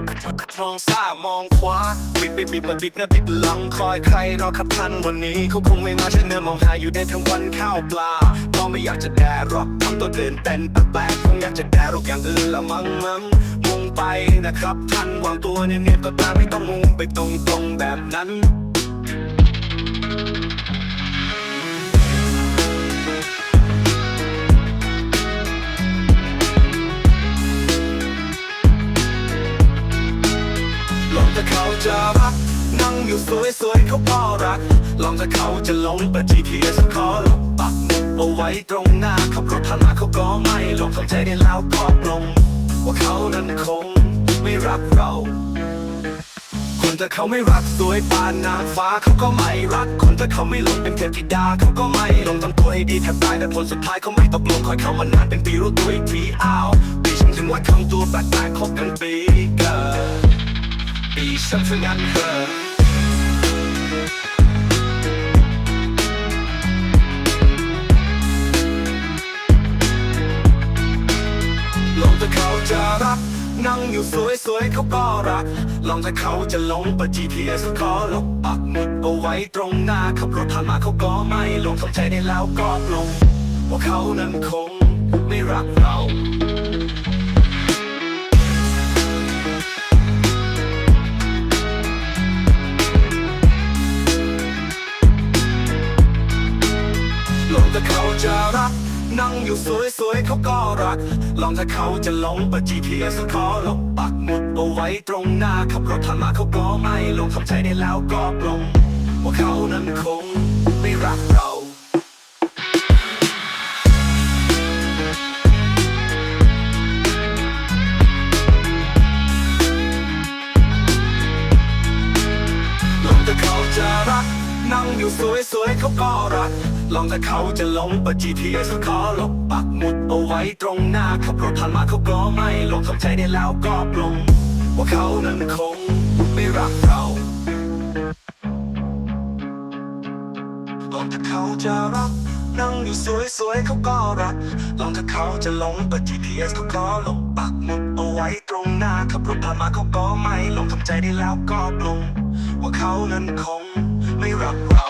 มองซ้ามองขวาบิดบิดบิดมาบิดหน้าบิดหลังคอยใครรอขับทันวันนี้เขาคงไม่มาใช้เนื้อมองหาอยู่ในทั้งวันข้าวปลาก็ไม่อยากจะแดรอกทำตัวเดินเต้นแปลกๆคงอยากจะแดรอกอย่างอื่นละมั้งมั้งมุ่งไปนะครับท่านวางตัวเนียนๆก็ตามไม่ต้องมุ่งไปตรงๆแบบนั้น จะรัก นั่งอยู่สวยๆเขาก็รัก ลองถ้าเขาจะลงเปิด GPS ขอลงปักมุดเอาไว้ตรงหน้าขับรถผ่านมาเขาก็ไม่ลงเข้าใจได้แล้วก็ปลงว่าเขานั้นคงไม่รักเรา คนถ้าเขาไม่รักสวยปานนางฟ้าเขาก็ไม่รัก คนถ้าเขาไม่ลงเป็นเทพธิดาเขาก็ไม่ลงทำตัวให้ดีแทบตายแต่ผลสุดท้ายเขาไม่ตกลงคอยเขามานานเป็นปีรู้ตัวอีกทีอ้าวปีฉันถึงว่าคำตัวแปลกๆคบกันปีเกิน ปีฉันถึงงั้นเถอะลองถ้าเขาจะรักนั่งอยู่สวยๆเขาก็รัก ลองถ้าเขาจะหลงเปิด GPS ขอลบปักหมุดเอาไว้ตรงหน้าขับรถผ่านมาเขาก็ไม่ลงทำใจได้แล้วก็ลงว่าเขานั้นคงไม่รักเรา จะรัก นั่งอยู่สวยๆเขาก็รัก ลองถ้าเขาจะหลงปะ GPS ขอลบปักหมุดเอาไว้ตรงหน้าขับรถผ่านมาเขาก็ไม่ลงทำใจได้แล้วก็ปลงว่าเขานั้นคง นั่งอยู่สวยๆเขาก็รัก ลองถ้าเขาจะหลงปิด GPS ขอลบปักหมุดเอาไว้ตรงหน้าขับรถผ่านมาเขาก็ไม่ลงทำใจได้แล้วก็ปลงว่าเขานั้นคงไม่รักเราลองถ้าเขาจะรัก นั่งอยู่สวยๆเขาก็รัก ลองถ้าเขาจะหลงปิด GPS เขาก็ลบปักหมุดเอาไว้ตรงหน้าขับรถผ่านมาเขาก็ไม่ลงทำใจได้แล้วก็ปลงว่าเขานั้นคง ไม่รักเรา